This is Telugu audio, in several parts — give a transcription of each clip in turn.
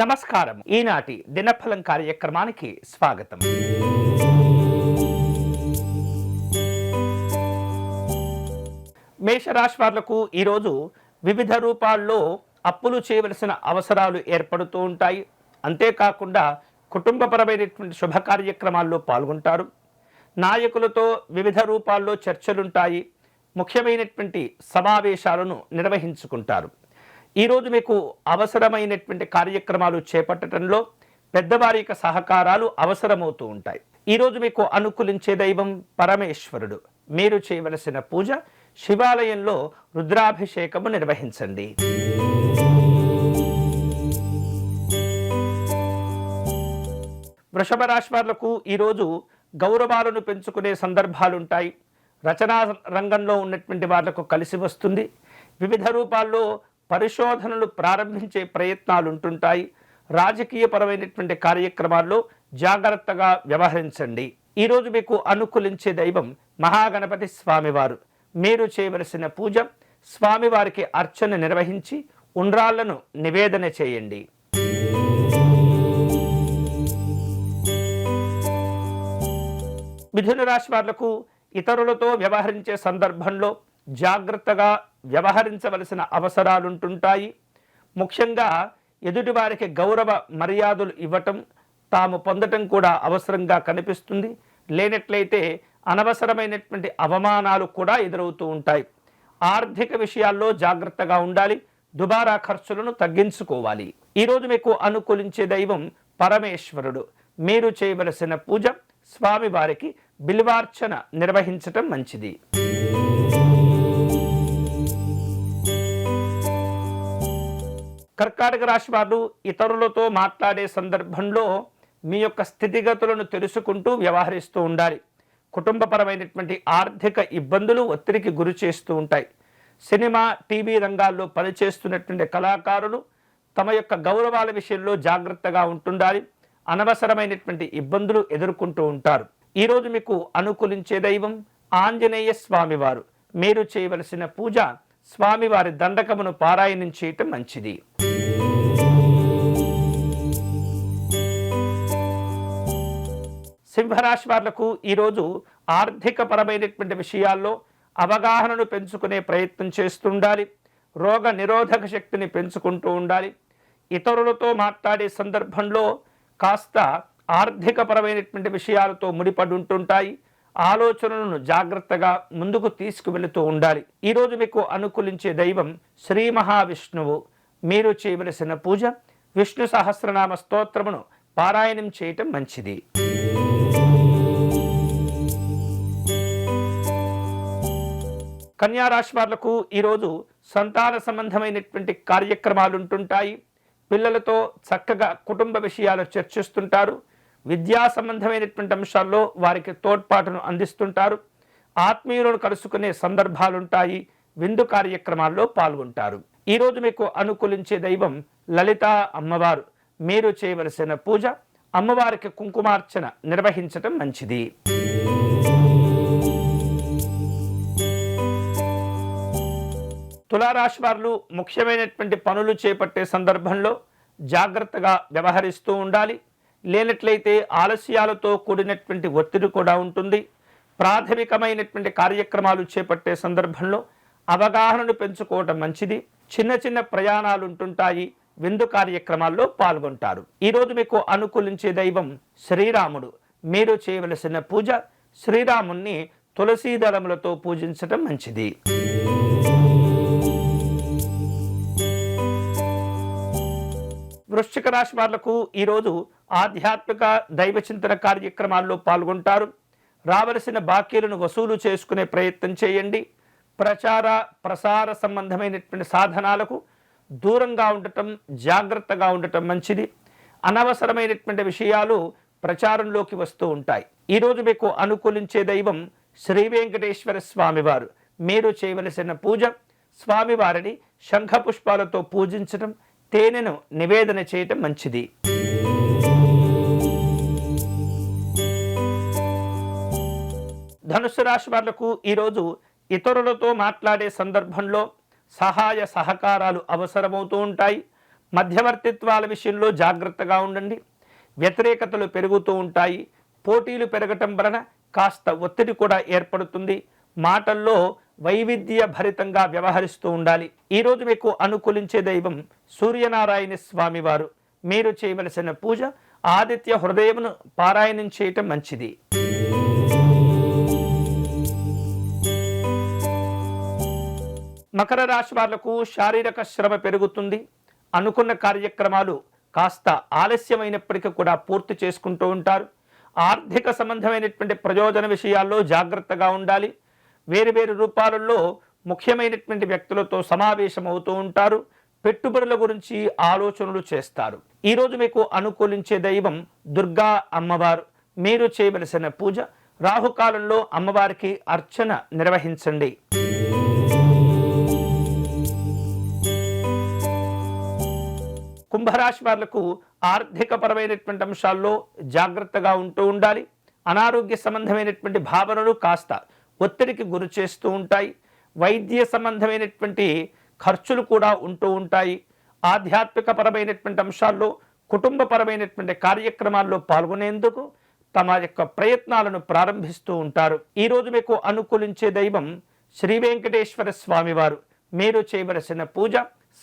నమస్కారం. ఈనాటి దినఫలం కార్యక్రమానికి స్వాగతం. మేషరాశి వారులకు ఈరోజు వివిధ రూపాల్లో అప్పులు చేయవలసిన అవసరాలు ఏర్పడుతూ ఉంటాయి. అంతేకాకుండా కుటుంబపరమైనటువంటి శుభ కార్యక్రమాల్లో పాల్గొంటారు. నాయకులతో వివిధ రూపాల్లో చర్చలుంటాయి. ముఖ్యమైనటువంటి సమావేశాలను నిర్వహించుకుంటారు. ఈరోజు మీకు అవసరమైనటువంటి కార్యక్రమాలు చేపట్టడంలో పెద్దవారి యొక్క సహకారాలు అవసరమవుతూ ఉంటాయి. ఈరోజు మీకు అనుకూలించే దైవం పరమేశ్వరుడు. మీరు చేయవలసిన పూజ శివాలయంలో రుద్రాభిషేకము నిర్వహించండి. వృషభ రాశి వాళ్ళకు ఈరోజు గౌరవాలను పెంచుకునే సందర్భాలుంటాయి. రచనా రంగంలో ఉన్నటువంటి వాళ్ళకు కలిసి వస్తుంది. వివిధ రూపాల్లో పరిశోధనలు ప్రారంభించే ప్రయత్నాలు ఉంటుంటాయి రాజకీయపరమైనటువంటి కార్యక్రమాల్లో జాగ్రత్తగా వ్యవహరించండి. ఈరోజు మీకు అనుకూలించే దైవం మహాగణపతి స్వామివారు. మీరు చేయవలసిన పూజ స్వామివారికి అర్చన నిర్వహించి ఉండ్రాళ్ళను నివేదన చేయండి. మిథున రాశి వాళ్ళకు ఇతరులతో వ్యవహరించే సందర్భంలో జాగ్రత్తగా వ్యవహరించవలసిన అవసరాలుంటుంటాయి. ముఖ్యంగా ఎదుటివారికి గౌరవ మర్యాదలు ఇవ్వటం తాము పొందటం కూడా అవసరంగా కనిపిస్తుంది. లేనట్లయితే అనవసరమైనటువంటి అవమానాలు కూడా ఎదురవుతూ ఉంటాయి. ఆర్థిక విషయాల్లో జాగ్రత్తగా ఉండాలి. దుబారా ఖర్చులను తగ్గించుకోవాలి. ఈరోజు మీకు అనుకూలించే దైవం పరమేశ్వరుడు. మీరు చేయవలసిన పూజ స్వామివారికి బిల్వార్చన నిర్వహించటం మంచిది. కర్కాటక రాశి వారు ఇతరులతో మాట్లాడే సందర్భంలో మీ యొక్క స్థితిగతులను తెలుసుకుంటూ వ్యవహరిస్తూ ఉండాలి. కుటుంబపరమైనటువంటి ఆర్థిక ఇబ్బందులు ఒత్తిడికి గురి చేస్తూ ఉంటాయి. సినిమా టీవీ రంగాల్లో పనిచేస్తున్నటువంటి కళాకారులు తమ యొక్క గౌరవాల విషయంలో జాగ్రత్తగా ఉంటుండాలి. అనవసరమైనటువంటి ఇబ్బందులు ఎదుర్కొంటూ ఉంటారు. ఈరోజు మీకు అనుకూలించే దైవం ఆంజనేయ స్వామివారు. మీరు చేయవలసిన పూజ స్వామివారి దండకమును పారాయణం చేయటం మంచిది. సింహరాశి వాళ్ళకు ఈరోజు ఆర్థిక పరమైనటువంటి విషయాల్లో అవగాహనను పెంచుకునే ప్రయత్నం చేస్తుండాలి. రోగ నిరోధక శక్తిని పెంచుకుంటూ ఉండాలి. ఇతరులతో మాట్లాడే సందర్భంలో కాస్త ఆర్థికపరమైనటువంటి విషయాలతో ముడిపడి ఉంటుంటాయి. ఆలోచనలను జాగ్రత్తగా ముందుకు తీసుకువెళుతూ ఉండాలి. ఈరోజు మీకు అనుకూలించే దైవం శ్రీ మహావిష్ణువు. మీరు చేయవలసిన పూజ విష్ణు సహస్రనామ స్తోత్రమును పారాయణం చేయటం మంచిది. కన్యారాశి వాళ్ళకు ఈరోజు సంతాన సంబంధమైనటువంటి కార్యక్రమాలు ఉంటుంటాయి పిల్లలతో చక్కగా కుటుంబ విషయాలు చర్చిస్తుంటారు. విద్యా సంబంధమైనటువంటి అంశాల్లో వారికి తోడ్పాటును అందిస్తుంటారు. ఆత్మీయులను కలుసుకునే సందర్భాలుంటాయి. విందు కార్యక్రమాల్లో పాల్గొంటారు. ఈరోజు మీకు అనుకూలించే దైవం లలిత అమ్మవారు. మీరు చేయవలసిన పూజ అమ్మవారికి కుంకుమార్చన నిర్వహించటం మంచిది. తులారాశి వారు ముఖ్యమైనటువంటి పనులు చేపట్టే సందర్భంలో జాగ్రత్తగా వ్యవహరిస్తూ ఉండాలి. లేనట్లయితే ఆలస్యాలతో కూడినటువంటి ఒత్తిడి కూడా ఉంటుంది. ప్రాథమికమైనటువంటి కార్యక్రమాలు చేపట్టే సందర్భంలో అవగాహనను పెంచుకోవటం మంచిది. చిన్న చిన్న ప్రయాణాలు ఉంటుంటాయి. విందు కార్యక్రమాల్లో పాల్గొంటారు. ఈరోజు మీకు అనుకూలించే దైవం శ్రీరాముడు. మీరు చేయవలసిన పూజ శ్రీరాముణ్ణి తులసీదళములతో పూజించటం మంచిది. వృశ్చిక రాశి వాళ్ళకు ఈరోజు ఆధ్యాత్మిక దైవ చింతన కార్యక్రమాల్లో పాల్గొంటారు. రావలసిన బాకీలను వసూలు చేసుకునే ప్రయత్నం చేయండి. ప్రచార ప్రసార సంబంధమైనటువంటి సాధనాలకు దూరంగా ఉండటం జాగ్రత్తగా ఉండటం మంచిది. అనవసరమైనటువంటి విషయాలు ప్రచారంలోకి వస్తూ ఉంటాయి. ఈరోజు మీకు అనుకూలించే దైవం శ్రీ వెంకటేశ్వర స్వామివారు. మీరు చేయవలసిన పూజ స్వామివారిని శంఖ పుష్పాలతో పూజించటం తేనెను నివేదన చేయటం మంచిది. ధనుసు రాశి వాళ్ళకు ఈరోజు ఇతరులతో మాట్లాడే సందర్భంలో సహాయ సహకారాలు అవసరమవుతూ ఉంటాయి. మధ్యవర్తిత్వాల విషయంలో జాగ్రత్తగా ఉండండి. వ్యతిరేకతలు పెరుగుతూ ఉంటాయి. పోటీలు పెరగటం వలన కాస్త ఒత్తిడి కూడా ఏర్పడుతుంది. మాటల్లో వైవిధ్య భరితంగా వ్యవహరిస్తూ ఉండాలి. ఈరోజు మీకు అనుకూలించే దైవం సూర్యనారాయణ స్వామివారు. మీరు చేయవలసిన పూజ ఆదిత్య హృదయమును పారాయణం చేయటం మంచిది. మకర రాశి వాళ్ళకు శారీరక శ్రమ పెరుగుతుంది. అనుకున్న కార్యక్రమాలు కాస్త ఆలస్యమైనప్పటికీ కూడా పూర్తి చేసుకుంటూ ఉంటారు. ఆర్థిక సంబంధమైనటువంటి ప్రయోజన విషయాల్లో జాగ్రత్తగా ఉండాలి. వేరు వేరు రూపాలలో ముఖ్యమైనటువంటి వ్యక్తులతో సమావేశం అవుతూ ఉంటారు. పెట్టుబడుల గురించి ఆలోచనలు చేస్తారు. ఈరోజు మీకు అనుకూలించే దైవం దుర్గా అమ్మవారు. మీరు చేయవలసిన పూజ రాహుకాలంలో అమ్మవారికి అర్చన నిర్వహించండి. కుంభరాశి వాళ్ళకు ఆర్థికపరమైనటువంటి అంశాల్లో జాగ్రత్తగా ఉంటూ ఉండాలి. అనారోగ్య సంబంధమైనటువంటి భావనలు కాస్త ఒత్తిడికి గురి చేస్తూ ఉంటాయి. వైద్య సంబంధమైనటువంటి ఖర్చులు కూడా ఉంటూ ఉంటాయి. ఆధ్యాత్మిక పరమైనటువంటి అంశాల్లో కుటుంబపరమైనటువంటి కార్యక్రమాల్లో పాల్గొనేందుకు తమ యొక్క ప్రయత్నాలను ప్రారంభిస్తూ ఉంటారు. ఈరోజు మీకు అనుకూలించే దైవం శ్రీ వెంకటేశ్వర స్వామివారు. మీరు చేయవలసిన పూజ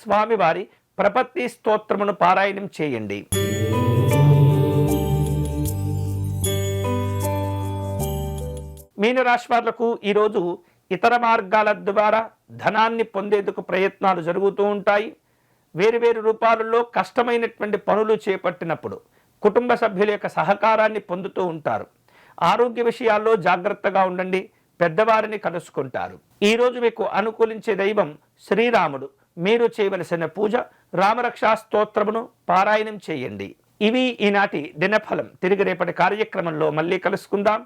స్వామివారి ప్రపత్తి స్తోత్రమును పారాయణం చేయండి. మీనరాశి వాళ్ళకు ఈరోజు ఇతర మార్గాల ద్వారా ధనాన్ని పొందేందుకు ప్రయత్నాలు జరుగుతూ ఉంటాయి. వేరు వేరు రూపాలలో కష్టమైనటువంటి పనులు చేపట్టినప్పుడు కుటుంబ సభ్యుల యొక్క సహకారాన్ని పొందుతూ ఉంటారు. ఆరోగ్య విషయాల్లో జాగ్రత్తగా ఉండండి పెద్దవారిని కలుసుకుంటారు. ఈరోజు మీకు అనుకూలించే దైవం శ్రీరాముడు. మీరు చేయవలసిన పూజ రామరక్షా స్తోత్రమును పారాయణం చేయండి. ఇవి ఈనాటి దినఫలం. తిరిగి రేపటి కార్యక్రమంలో మళ్ళీ కలుసుకుందాం.